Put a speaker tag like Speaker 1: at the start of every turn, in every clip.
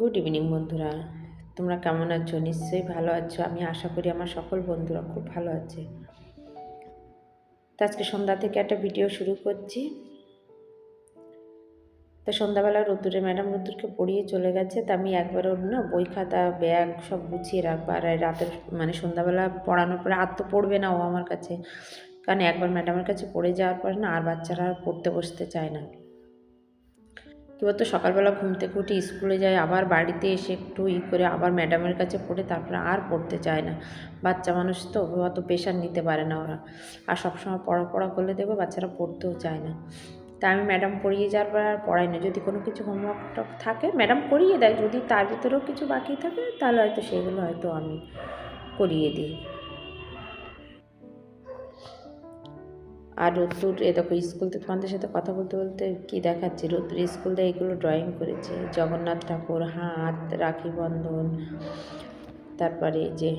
Speaker 1: Good evening বন্ধুরা। তোমরা কেমন আছো? নিশ্চয়ই ভালো আছো। আমি আশা করি আমার সকল বন্ধুরা খুব ভালো আছে। তো আজকে সন্ধ্যা থেকে একটা ভিডিও শুরু করছি। তো সন্ধ্যাবেলা রোদ্দুরে ম্যাডাম রোদ্দুরকে পড়িয়ে চলে গেছে। তা আমি একবার ওর না বই খাতা ব্যাগ সব গুছিয়ে রাখব। আর রাতের মানে সন্ধ্যাবেলা পড়ানোর পরে আর তো পড়বে না ও আমার কাছে। কারণ একবার ম্যাডামের কাছে পড়ে যাওয়ার পরে না আর বাচ্চারা আর পড়তে বসতে চায় না। কী বলতো সকালবেলা ঘুম থেকে উঠে স্কুলে যায় আবার বাড়িতে এসে একটু ই করে আবার ম্যাডামের কাছে পড়ে, তারপরে আর পড়তে চায় না। বাচ্চা মানুষ তো, অত প্রেশার নিতে পারে না ওরা। আর সবসময় পড়া পড়া করলে দেখবে বাচ্চারা পড়তেও চায় না। তা আমি ম্যাডাম পড়িয়ে যাওয়ার পর আর পড়াই না। যদি কোনো কিছু হোমওয়ার্ক থাকে, ম্যাডাম করিয়ে দেয়। যদি তার ভিতরেও কিছু বাকি থাকে, তাহলে হয়তো সেগুলো হয়তো আমি করিয়ে দিই। আর রোদ্দুর, এ দেখো স্কুল থেকে তোমাদের সাথে কথা বলতে বলতে কি দেখাচ্ছি? রোদ্দুর স্কুল থেকে এগুলো ড্রয়িং করেছে। জগন্নাথ ঠাকুর, হাত, রাখি বন্ধন, তারপরে যে,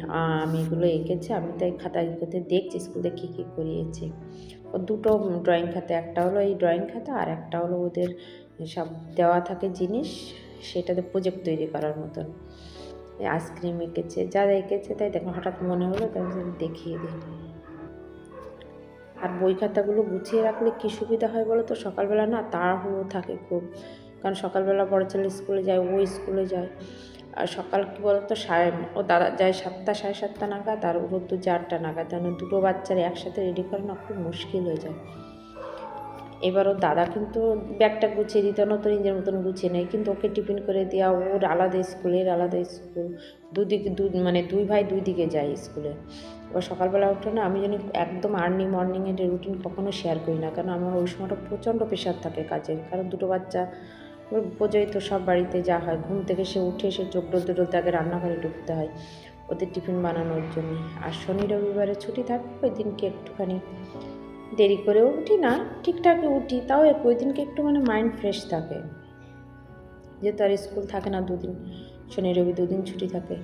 Speaker 1: আমি, এগুলো এঁকেছে। আমি তাই খাতা করতে দেখছি স্কুলে কী কী করিয়েছে। ও দুটো ড্রয়িং খাতা, একটা হলো এই ড্রয়িং খাতা আর একটা হলো ওদের সব দেওয়া থাকে জিনিস, সেটাতে প্রজেক্ট তৈরি করার মতন। আইসক্রিম এঁকেছে, যা এঁকেছে তাই দেখো, হঠাৎ মনে হলো, তাই দেখিয়ে দিই আর বই খাতাগুলো গুছিয়ে রাখলে কী সুবিধা হয় বলো তো? সকালবেলা না তাড়াহুড়ো থাকে খুব। কারণ সকালবেলা বড় ছেলে স্কুলে যায়, ও স্কুলে যায়। আর সকাল কী বলতো? সাড়ে, ও দাদা যায় সাতটা, সাড়ে সাতটা নাগাদ আর ওর তো চারটা নাগাদ। কারণ দুটো বাচ্চারা একসাথে রেডি করানো খুব মুশকিল হয়ে যায়। এবার দাদা কিন্তু ব্যাগটা গুছিয়ে দিত না তো নিজের মতন গুছিয়ে নেয়। কিন্তু ওকে টিফিন করে দেওয়া, ওর আলাদা স্কুলের আলাদা স্কুল। দুদিকে, দু মানে দুই ভাই দুই দিকে যায় স্কুলে। এবার সকালবেলা উঠে না আমি যেন একদম আর্লি মর্নিংয়ের রুটিন কখনো শেয়ার করি না। কারণ আমার ওই সময়টা প্রচণ্ড প্রেশার থাকে কাজের। কারণ দুটো বাচ্চা বোঝোই তো সব বাড়িতে যা হয়। ঘুম থেকে সে উঠে সে চোখ ডলতে ডলতে আগে রান্নাঘরে ঢুকতে হয় ওদের টিফিন বানানোর জন্যে। আর শনি রবিবারে ছুটি থাকে ওই দিনকে একটুখানি দেরি করেও উঠি না, ঠিকঠাকই উঠি, তাও ওই দিনকে একটু মানে মাইন্ড ফ্রেশ থাকে। যেহেতু আর স্কুল থাকে না দুদিন, শনি, রবি দুদিন ছুটি থাকে।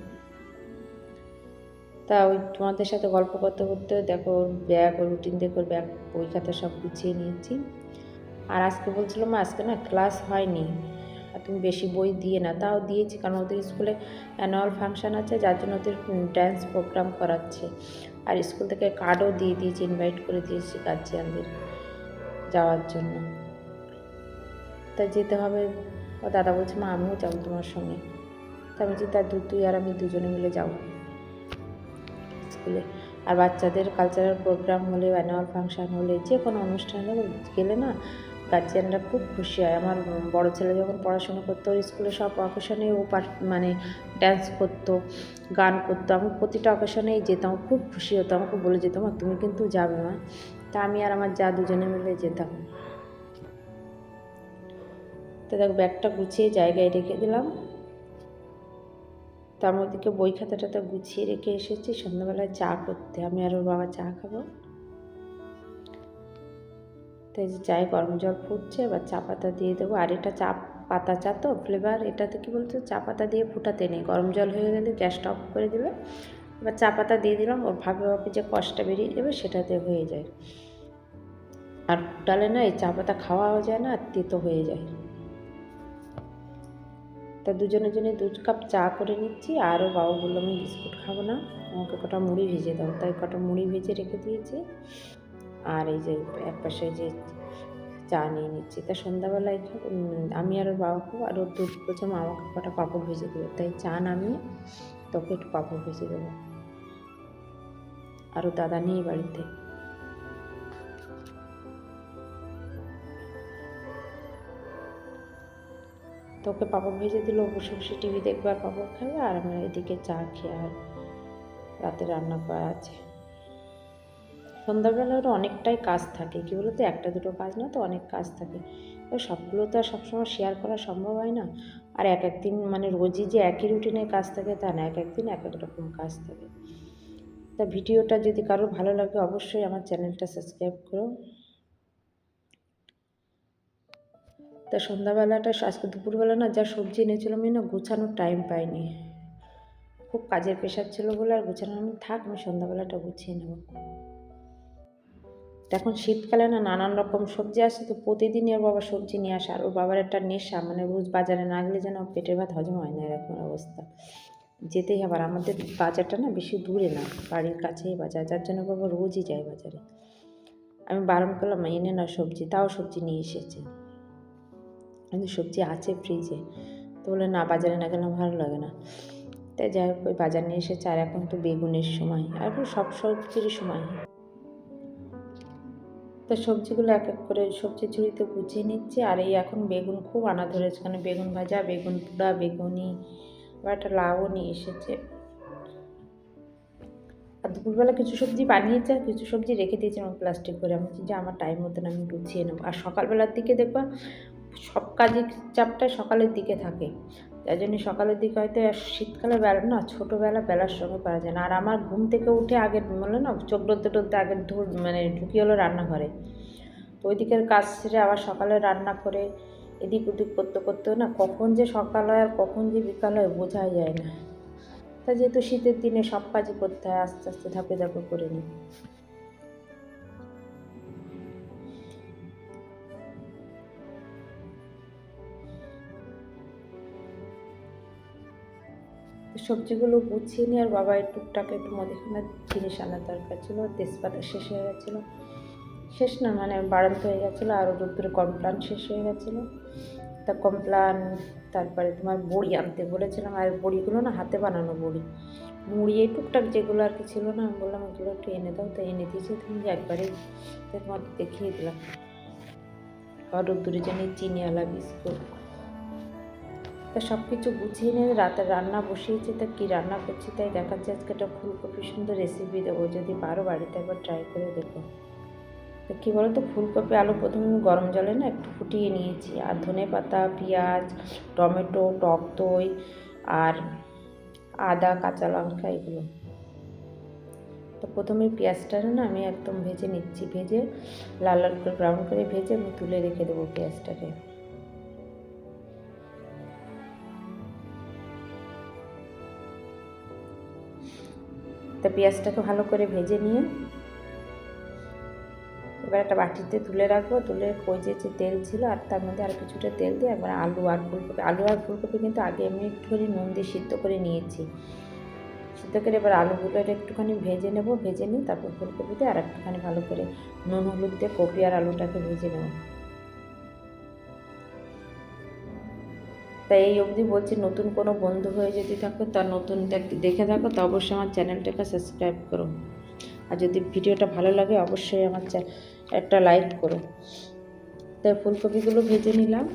Speaker 1: তা ওই তোমাদের সাথে গল্প করতে করতে দেখো ব্যাগ ও রুটিন দেখো ব্যাগ বই খাতা সব গুছিয়ে নিয়েছি। আর আজকে বলছিলাম আজকে না ক্লাস হয়নি। আর তুমি বেশি বই দিয়ে না, তাও দিয়েছি কারণ ওদের স্কুলে অ্যানুয়াল ফাংশান আছে, যার জন্য ওদের ড্যান্স প্রোগ্রাম করাচ্ছে। আর স্কুল থেকে কার্ডও দিয়ে দিয়েছি ইনভাইট করে দিয়েছি গার্জিয়ানদের যাওয়ার জন্য। তা যেতে হবে, ও দাদা বলছে, মা, আমিও যাব তোমার সঙ্গে। তা আমি বলছি, তা তুই আর আমি দুজনে মিলে যাব স্কুলে। আর বাচ্চাদের কালচারাল প্রোগ্রাম হলে অ্যানুয়াল ফাংশান হলে, যে কোনো অনুষ্ঠানে গেলে না গার্জিয়ানরা খুব খুশি হয়। আমার বড় ছেলে যখন পড়াশোনা করতো স্কুলে সব অকেশনে ও মানে ড্যান্স করতো, গান করতো। আমি প্রতিটা অকেশনেই যেতাম খুব খুশি হতো। আমাকে বলে যেত যেতাম তুমি কিন্তু যাবে, মা। তা আমি আর আমার যা দুজনে মিলে যেতাম। তো দেখ, ব্যাগটা গুছিয়ে জায়গায় রেখে দিলাম। তার মধ্যে বই খাতাটাতে গুছিয়ে রেখে এসেছি। সন্ধ্যাবেলায় চা করতে। আমি আর ওর বাবা চা খাব। তাই যে চায়ে গরম জল ফুটছে, এবার চা পাতা দিয়ে দেবো। আর এটা চা পাতা চা তো ফ্লেভার এটাতে কী বলতো, চা পাতা দিয়ে ফুটাতে নেই। গরম জল হয়ে গেলে গ্যাসটা অফ করে দিলে এবার চা পাতা দিয়ে দিলাম, ওর ভাবে ভাবে যে কষ্টটা বেরিয়ে যাবে সেটাতে হয়ে যায়। আর ফুটালে না এই চা পাতা খাওয়াও যায় না, আর তেতো হয়ে যায়। তা দুজনের জন্য দু কাপ চা করে নিচ্ছি। আরও বাবা বলল আমি বিস্কুট খাব না। আমাকে কটা মুড়ি ভেজে দাও। তাই কটা মুড়ি ভেজে রেখে দিয়েছি। আর এই যে এক পাশে যে চা নিয়ে নিচ্ছি, তা সন্ধ্যাবেলায় আমি আর ওর বাবা খাব আর ওর দুধ বলছে আমাকে কটা ভেজে দেবে তাই চা নামিয়ে তোকে একটু পাঁপড় ভেজে দেবো। আর ও দাদা নেই বাড়িতে। তোকে পাপড় ভেজে দিল, বসে বসে টিভি দেখবে আর পাপড় খাবে, আর আমার এদিকে চা খেয়ে আর রাতে রান্না করা আছে। সন্ধ্যাবেলা ওর অনেকটাই কাজ থাকে। কী বলতো? একটা দুটো কাজ না তো অনেক কাজ থাকে। তো সবগুলো তো আর সবসময় শেয়ার করা সম্ভব হয় না। আর এক একদিন মানে রোজই যে একই রুটিনে কাজ থাকে তা না, এক একদিন এক এক রকম কাজ থাকে। তা ভিডিওটা যদি কারোর ভালো লাগে অবশ্যই আমার চ্যানেলটা সাবস্ক্রাইব করো। তা সন্ধ্যাবেলাটা আজকে দুপুরবেলা না যা সবজি এনেছিলাম আমি না গোছানোর টাইম পাইনি। খুব কাজের প্রেশার ছিল বলে আর গোছানো আমি থাক আমি সন্ধ্যাবেলাটা গুছিয়ে নেব। তো এখন শীতকালে না নানান রকম সবজি আসে, তো প্রতিদিনই ওর বাবা সবজি নিয়ে আসে। আর ওর বাবার একটা নেশা মানে রোজ বাজারে না গেলে যেন পেটের ভাত হজম হয় না, এরকম অবস্থা। যেতেই আবার আমাদের বাজারটা না বেশি দূরে না, বাড়ির কাছেই বাজার, যার জন্য বাবা রোজই যায় বাজারে। আমি বারণ করলাম এনে না সবজি। তাও সবজি নিয়ে এসেছে। কিন্তু সবজি আছে ফ্রিজে তো বলে না, বাজারে না গেলে ভালো লাগে না। তাই যাই হোক, ওই বাজার নিয়ে এসেছে। আর এখন তো বেগুনের সময়। আর এখন সব সবজিরই সময়। তো সবজিগুলো এক এক করে সবজি ঝুড়িতে গুছিয়ে নিচ্ছি। আর এই এখন বেগুন খুব আনা ধরেছে কারণ বেগুন ভাজা, বেগুন পোড়া, বেগুনি বা একটা লাউও নিয়ে এসেছে। আর দুপুরবেলা কিছু সবজি বানিয়েছে, আর কিছু সবজি রেখে দিয়েছে আমার প্লাস্টিক করে। আমি যে আমার টাইম মতন আমি গুছিয়ে নেব। আর সকালবেলার দিকে দেখবা সব চাপটা সকালের দিকে থাকে। তাই জন্য সকালের দিকে হয়তো শীতকালে বেলা, না, ছোটোবেলা বেলার সঙ্গে পারা যায় না। আর আমার ঘুম থেকে উঠে আগে বলল না, চোখ ডলতে ডলতে আগে ধুর মানে ঢুকি হলো রান্নাঘরে। তো ওই দিকের কাজ সেরে আবার সকালে রান্না করে, এদিক ওদিক করতে করতে, না, কখন যে সকাল হয় আর কখন যে বিকাল হয় বোঝাই যায় না। তা যেহেতু শীতের দিনে সব কাজই করতে হয়, আস্তে আস্তে, ধাপে ধাপে করে নিই। সবজিগুলো গুছিয়ে নিয়ে, আর বাবা টুকটাক একটু মুদিখানার জিনিস আনার দরকার ছিল তেজপাতা শেষ হয়ে গেছিল। শেষ না মানে বাড়ান্ত হয়ে গেছিল আর ওর উপরে কমপ্লান শেষ হয়ে গেছিল। তা কমপ্লান, তারপরে তোমার বড়ি আনতে বলেছিলাম, আর বড়িগুলো না হাতে বানানো বড়ি। মুড়ি, এই টুকটাক যেগুলো আর কি ছিল না, আমি বললাম এগুলো একটু এনে দাও, তো এনে দিয়েছি তুমি একবারে তোমাকে দেখিয়ে দিলাম। আর রোদ্দুরের জন্য চিনিওয়ালা বিস্কুট। তা সব কিছু গুছিয়ে নিয়ে রাতে রান্না বসিয়েছি, তা কী রান্না করছি তাই দেখাচ্ছি। আজকে একটা ফুলকপি সুন্দর রেসিপি দেবো, যদি পারো বাড়িতে একবার ট্রাই করে দেখো। তো কী বলো তো ফুলকপি আলু প্রথমে গরম জলে না একটু ফুটিয়ে নিয়েছি, আর ধনে পাতা, পেঁয়াজ, টমেটো, টক দই, আর আদা, কাঁচা লঙ্কা এগুলো। তো প্রথমে পেঁয়াজটা না আমি একদম ভেজে নিচ্ছি, ভেজে লাল লাল করে ব্রাউন করে ভেজে আমি তুলে রেখে দেবো পেঁয়াজটাকে। তা পেঁয়াজটাকে ভালো করে ভেজে নিয়ে এবার একটা বাটিতে তুলে রাখব। তুলে ওই যে যে তেল ছিল আর তার মধ্যে আর কিছুটা তেল দিয়ে একবার আলু আর ফুলকপি, আলু আর ফুলকপি কিন্তু আগে আমি একটুখানি নুন দিয়ে সিদ্ধ করে নিয়েছি। সিদ্ধ করে এবার আলুগুলো একটুখানি ভেজে নেব, ভেজে নিই তারপর ফুলকপিতে আর একটুখানি ভালো করে নুন, হলুদ দিয়ে কপি আর আলুটাকে ভেজে নেব। তাই এই অবধি বলছি, নতুন কোনো বন্ধু হয়ে যদি থাকো তা নতুন দেখে থাকো, তো অবশ্যই আমার চ্যানেলটাকে সাবস্ক্রাইব করো। আর যদি ভিডিওটা ভালো লাগে, অবশ্যই আমার একটা লাইক করো। তাই ফুলকপিগুলো ভেজে নিলাম।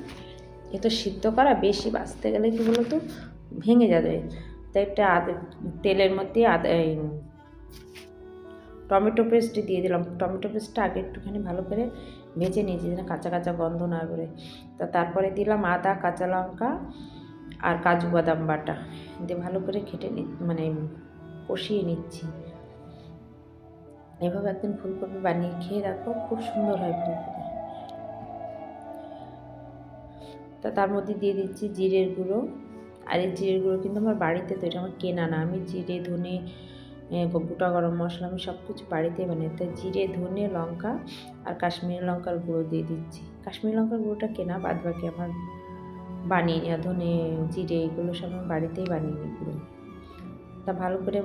Speaker 1: এ তো সিদ্ধ করা বেশি, বাঁচতে গেলে কী বলো তো ভেঙে যাবে। তাই একটা তেলের মধ্যে আদা টমেটো পেস্ট দিয়ে দিলাম। টমেটো পেস্টটা আগে একটুখানি ভালো করে ভেজে নিয়েছি, যেন কাঁচা কাঁচা গন্ধ না করে তা তারপরে দিলাম আদা, কাঁচা লঙ্কা আর কাজু বাদাম বাটা। দিয়ে ভালো করে খেটে নি মানে কষিয়ে নিচ্ছি। এভাবে একদিন ফুলকপি বানিয়ে খেয়ে রাখো খুব সুন্দর হয় ফুলকপি। তা তার মধ্যে দিয়ে দিচ্ছি জিরের গুঁড়ো। আর এই জিরের গুঁড়ো কিন্তু আমার বাড়িতে তৈরি, আমার কেনা না। আমি জিরে, ধনে গোটা গরম মশলা আমি সব কিছু বাড়িতে বানাই তাই জিরে, ধনে, লঙ্কা আর কাশ্মীরি লঙ্কার গুঁড়ো দিয়ে দিচ্ছি। কাশ্মীরি লঙ্কার গুঁড়োটা কেনা বাদ বাকি আমার বানিয়ে নেওয়া। ধনে, জিরে এগুলো সব আমি বাড়িতেই বানিয়ে নিই পুরো। তা ভালো করে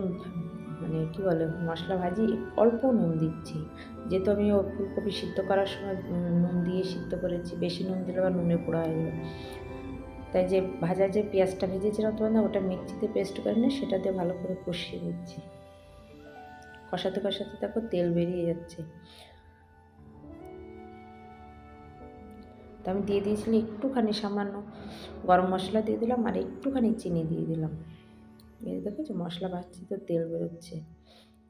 Speaker 1: মানে কী বলে, মশলা ভাজি অল্প নুন দিচ্ছি। যেহেতু আমি ও ফুলকপি সিদ্ধ করার সময় নুন দিয়ে সিদ্ধ করেছি, বেশি নুন দিলে আবার নুনে পোড়া হয়ে যাবে। তাই যে ভাজা যে পেঁয়াজটা ভেজেছিলাম তোমার না ওটা মিক্সিতে পেস্ট করে নিয়ে সেটা দিয়ে ভালো করে কষিয়ে দিচ্ছি কষাতে কষাতে দেখো তেল বেরিয়ে যাচ্ছে। তো আমি দিয়ে দিয়েছিলাম একটুখানি সামান্য গরম মশলা দিয়ে দিলাম আর একটুখানি চিনি দিয়ে দিলাম। এই দেখেছ মশলা ভাজছি তো তেল বেরোচ্ছে।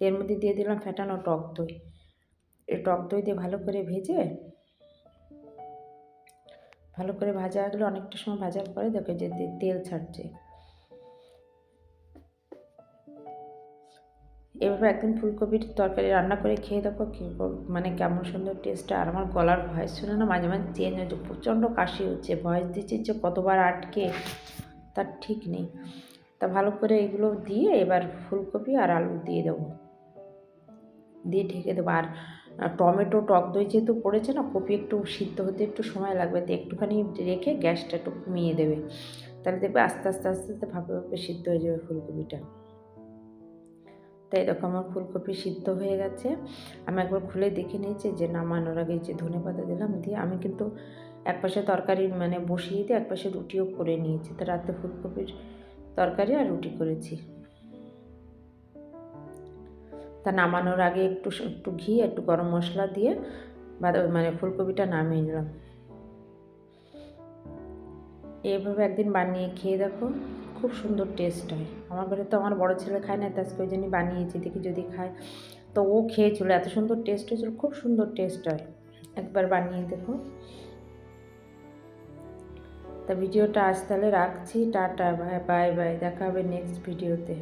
Speaker 1: এর মধ্যে দিয়ে দিলাম ফেটানো টক দই। এই টক দই দিয়ে ভালো করে ভেজে ভালো করে ভাজা গেলে অনেকটা সময় ভাজার পরে দেখো যে তেল ছাড়ছে। এভাবে একদিন ফুলকপির তরকারি রান্না করে খেয়ে দেখো কী মানে কেমন সুন্দর টেস্টটা আর আমার গলার ভয়েস শুনে না, মাঝে মাঝে চেঞ্জ হচ্ছে প্রচণ্ড কাশি হচ্ছে ভয়েস দিচ্ছি যে কতবার আটকে, তার ঠিক নেই। তা ভালো করে এগুলো দিয়ে এবার ফুলকপি আর আলু দিয়ে দেবো। দিয়ে ঢেকে দেবো। আর টমেটো, টক দই যেহেতু পড়েছে না, কপি একটু সিদ্ধ হতে একটু সময় লাগবে, তো একটুখানি রেখে গ্যাসটা একটু কমিয়ে দেবে। তাহলে দেখবে আস্তে আস্তে আস্তে আস্তে ভাবে ভাবে সিদ্ধ হয়ে যাবে ফুলকপিটা। তাই দেখো আমার ফুলকপি সিদ্ধ হয়ে গেছে। আমি একবার খুলে দেখে নিয়েছি যে নামানোর আগে যে ধনে পাতা দিলাম দিয়ে আমি কিন্তু এক পাশে তরকারি মানে বসিয়ে দিয়ে এক পাশে রুটিও করে নিয়েছি। তো রাতে ফুলকপির তরকারি আর রুটি করেছি। তা নামানোর আগে একটু একটু ঘি, একটু গরম মশলা দিয়ে মানে ফুলকপিটা নামিয়ে নিলাম। এইভাবে একদিন বানিয়ে খেয়ে দেখো। খুব সুন্দর টেস্ট হয়। আমার ঘরে তো আমার বড়ো ছেলে খায় না তাই ওই জন্যই বানিয়েছি, দেখি যদি খায়। তো ও খেয়েছিল, এত সুন্দর টেস্ট হয়েছিল, খুব সুন্দর টেস্ট হয়। একবার বানিয়ে দেখো তা ভিডিওটা আজ তাহলে রাখছি, টাটা বাই বাই বাই দেখা হবে নেক্সট ভিডিওতে